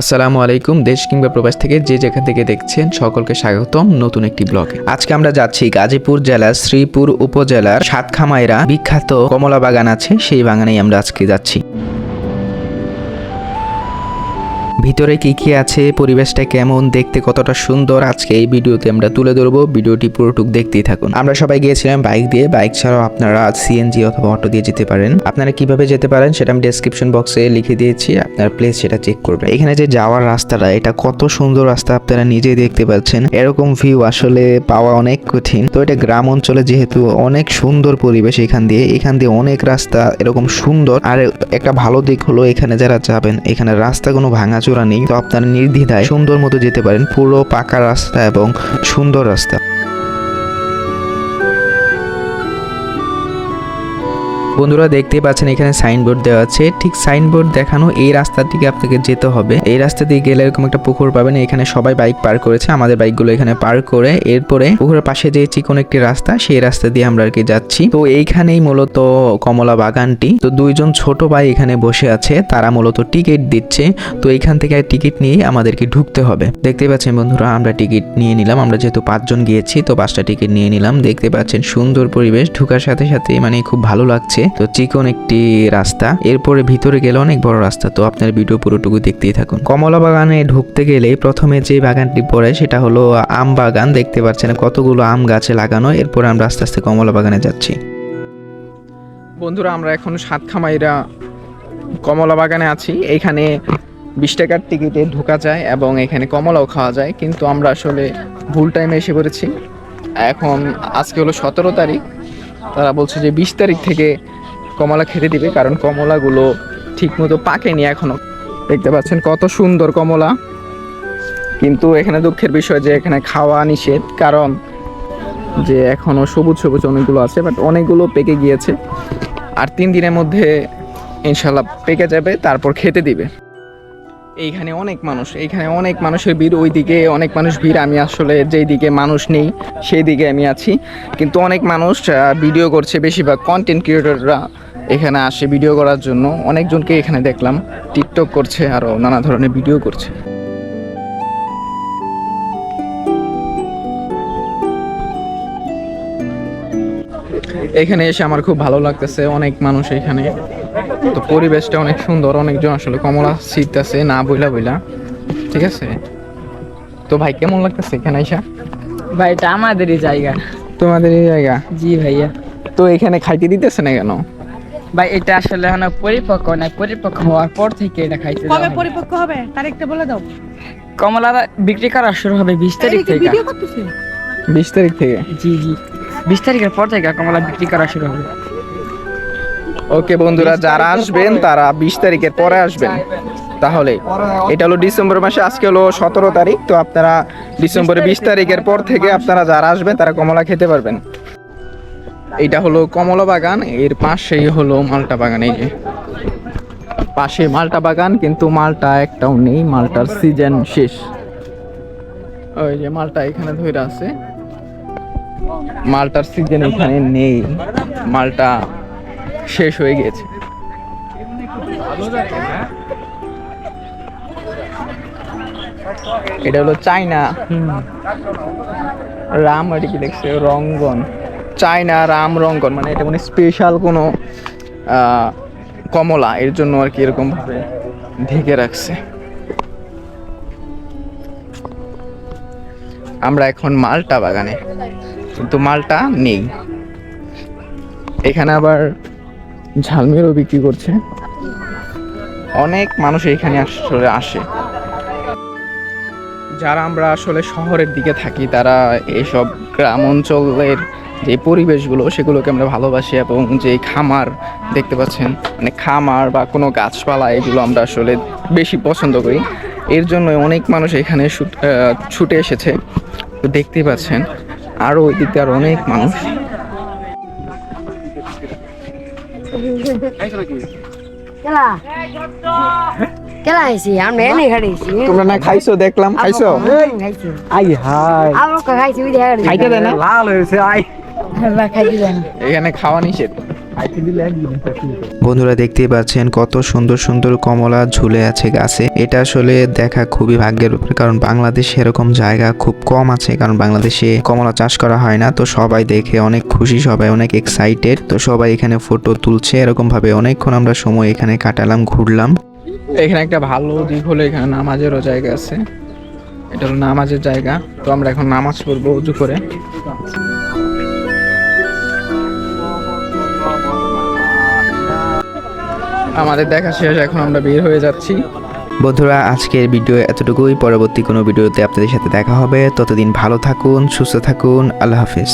আসসালামু আলাইকুম, দেশ কিংবা প্রবাস থেকে যে যেখান থেকে দেখছেন সকলকে স্বাগতম নতুন একটি ব্লগে। আজকে আমরা যাচ্ছি গাজীপুর জেলার শ্রীপুর উপজেলার সাতখামাইরা বিখ্যাত কমলা বাগান আছে, সেই বাগানেই আমরা আজকে যাচ্ছি। ভিতরে কি কি আছে, পরিবেশটা কেমন, দেখতে কতটা সুন্দর, আজকে এই ভিডিওতে আমরা তুলে ধরবো। ভিডিওটি পুরোটুক দেখতেই থাকুন। আমরা সবাই গিয়েছিলাম বাইক দিয়ে। বাইক ছাড়াও আপনারা সিএনজি অথবা অটো দিয়ে যেতে পারেন। আপনারা কীভাবে যেতে পারেন সেটা আমি ডেসক্রিপশন বক্সে লিখে দিয়েছি। আপনার প্লেস সেটা চেক করবেন। এখানে যে যাওয়ার রাস্তাটা, এটা কত সুন্দর রাস্তা আপনারা নিজেই দেখতে পাচ্ছেন। এরকম ভিউ আসলে পাওয়া অনেক কঠিন। তো এটা গ্রাম অঞ্চলে যেহেতু অনেক সুন্দর পরিবেশ এখান দিয়ে এখান দিয়ে অনেক রাস্তা এরকম সুন্দর। আর একটা ভালো দিক হলো এখানে যারা যাবেন, এখানে রাস্তা কোনো ভাঙাচোরা নেই তো আপনারা নির্দ্বিধায় সুন্দর মতো যেতে পারেন। পুরো পাকা রাস্তা এবং সুন্দর রাস্তা। বন্ধুরা দেখতেই পাচ্ছেন, এখানে সাইনবোর্ড দেওয়া আছে। ঠিক সাইনবোর্ড দেখানো এই রাস্তাটিকে আপনাকে যেতে হবে। এই রাস্তা দিয়ে গেলে এরকম একটা পুকুর পাবেন, এখানে সবাই বাইক পার করেছে। আমাদের বাইকগুলো এখানে পার করে এরপরে পুকুরের পাশে যে চিকন একটি রাস্তা, সেই রাস্তা দিয়ে আমরা আর কি যাচ্ছি। তো এইখানেই মূলত কমলা বাগানটি। তো দুইজন ছোট ভাই এখানে বসে আছে, তারা মূলত টিকিট দিচ্ছে। তো এইখান থেকে টিকিট নিয়ে আমাদেরকে ঢুকতে হবে। দেখতে পাচ্ছেন বন্ধুরা, আমরা টিকিট নিয়ে নিলাম। আমরা যেহেতু পাঁচজন গিয়েছি, তো পাঁচটা টিকিট নিয়ে নিলাম। দেখতে পাচ্ছেন সুন্দর পরিবেশ, ঢুকার সাথে সাথে মানে খুব ভালো লাগছে। তো চিকন একটি রাস্তা। এরপরে ভিতরে গেলে অনেক বড় রাস্তা। তো আপনার ভিডিও পুরোটুকু দেখতেই থাকুন। কমলা বাগানে ঢুকতে গেলে প্রথমে যে বাগানটি পড়ে, সেটা হলো আম বাগান। দেখতে পাচ্ছেন কতগুলো আম গাছে লাগানো। এরপরে আমরা আস্তে আস্তে কমলা বাগানে যাচ্ছি। বন্ধুরা, আমরা এখন সাতখামাইরা কমলা বাগানে আছি। এখানে বিশ টাকার টিকিটে ঢোকা যায় এবং এখানে কমলাও খাওয়া যায়। কিন্তু আমরা আসলে ভুল টাইমে এসে পড়েছি। এখন আজকে হলো সতেরো তারিখ। তারা বলছে যে বিশ তারিখ থেকে কমলা খেতে দিবে, কারণ কমলাগুলো ঠিকমতো পাকেনি এখনও। দেখতে পাচ্ছেন কত সুন্দর কমলা। কিন্তু এখানে দুঃখের বিষয় যে এখানে খাওয়া নিষেধ, কারণ যে এখনও সবুজ সবুজ অনেকগুলো আছে বাট অনেকগুলো পেকে গিয়েছে। আর তিন দিনের মধ্যে ইনশাল্লাহ পেকে যাবে, তারপর খেতে দিবে। এইখানে অনেক মানুষ, এইখানে অনেক মানুষের ভিড়, ওইদিকে অনেক মানুষ ভিড়, আমি আসলে যেই দিকে মানুষ নেই সেই দিকে আমি আছি। কিন্তু অনেক মানুষ ভিডিও করছে, বেশিরভাগ কন্টেন্ট ক্রিয়েটররা এখানে আসে ভিডিও করার জন্য। অনেকজনকে এখানে দেখলাম। টিকটক করছে আরও নানা ধরনের ভিডিও করছে। এখানে এসে আমার খুব ভালো লাগতেছে অনেক মানুষ এখানে। তো পরিবেশটা অনেক সুন্দর অনেকজন আসলে কমলা ছিটতেছে না বইলা বইলা। ঠিক আছে? তো ভাই কেমন লাগতেছে এখানে এসা? ভাই এটা আমাদেরই জায়গা। তোমাদের এই জায়গা? জি ভাইয়া। তো এখানে খাইতে দিতেছে না কেন? ভাই এটা আসলে এখন পরিপক্ক না পরিপক্ক হওয়ার পর থেকে এটা খাইতে কবে পরিপক্ক হবে? তারিখটা বলে দাও। কমলা বিক্রি করা শুরু হবে বিশ তারিখ থেকে। ভিডিও করতেছে। বিশ তারিখ থেকে? জি জি। বিশ তারিখের পর থেকে কমলা বিক্রি করা শুরু হবে। ওকে বন্ধুরা যারা আসবেন তারা বিশ তারিখের পরে আসবেন। তাহলে এটা হলো ডিসেম্বর মাসে আজকে হলো সতেরো তারিখ। তো আপনারা ডিসেম্বরের বিশ তারিখের পর থেকে আপনারা যারা আসবেন তারা কমলা খেতে পারবেন। এইটা হলো কমলা বাগান, এর পাশেই হলো মালটা বাগান, এই যে। পাশে মালটা বাগান, কিন্তু মালটা একটাও নেই, মালটার সিজন শেষ। ওই যে মালটা এখানে ধরে আছে। মালটার সিজন এখানে নেই, মালটা শেষ হয়ে গেছে। এটা হলো চায়না। রাম আর কি দেখছে? রঙ্গন। চায়না রাম রঙ্গন মানে এটা মানে স্পেশাল কোনো কমলা, এর জন্য আর কি এরকম ভাবে ঢেকে রাখছে। আমরা এখন মালটা বাগানে। কিন্তু মালটা নেই। এখানে আবার ঝালমেরও বিক্রি করছে। অনেক মানুষ এখানে আসলে আসে। যারা আমরা আসলে শহরের দিকে থাকি, তারা এইসব গ্রাম অঞ্চলের যে পরিবেশগুলো সেগুলোকে আমরা ভালোবাসি এবং যে খামার দেখতে পাচ্ছেন মানে খামার বা কোনো গাছপালা এগুলো আমরা আসলে বেশি পছন্দ করি। এর জন্য অনেক মানুষ এখানে ছুটে এসেছে। তো দেখতেই পাচ্ছেন আরও ওই দিক দিয়ে আরও অনেক মানুষ। এনে খাইছি তোমরা না খাইছো? দেখলাম খাইছো? আই হাই খাইছি খাইতে দেয় না? লাল হয়েছে আই। এখানে খাওয়া নিষেধ। বন্ধুরা দেখতেই পাচ্ছেন কত সুন্দর সুন্দর কমলা ঝুলে আছে গাছে। এটা আসলে দেখা খুবই ভাগ্যের ব্যাপার কারণ বাংলাদেশে এরকম জায়গা খুব কম আছে কারণ বাংলাদেশে কমলা চাষ করা হয় না। তো সবাই দেখে অনেক খুশি সবাই অনেক এক্সাইটেড তো সবাই এখানে ফটো তুলছে এরকম ভাবে অনেকক্ষণ আমরা সময় এখানে কাটালাম ঘুরলাম। এখানে একটা ভালো দিক হলো এখানে নামাজেরও জায়গা আছে। এটা হলো নামাজের জায়গা। তো আমরা এখন নামাজ পড়ব উজু করে। আমাদের দেখা শেষ, এখন আমরা বের হয়ে যাচ্ছি। বন্ধুরা, আজকের ভিডিও এতটুকুই। পরবর্তী কোনো ভিডিওতে আপনাদের সাথে দেখা হবে। ততদিন ভালো থাকুন, সুস্থ থাকুন। আল্লাহ হাফিজ।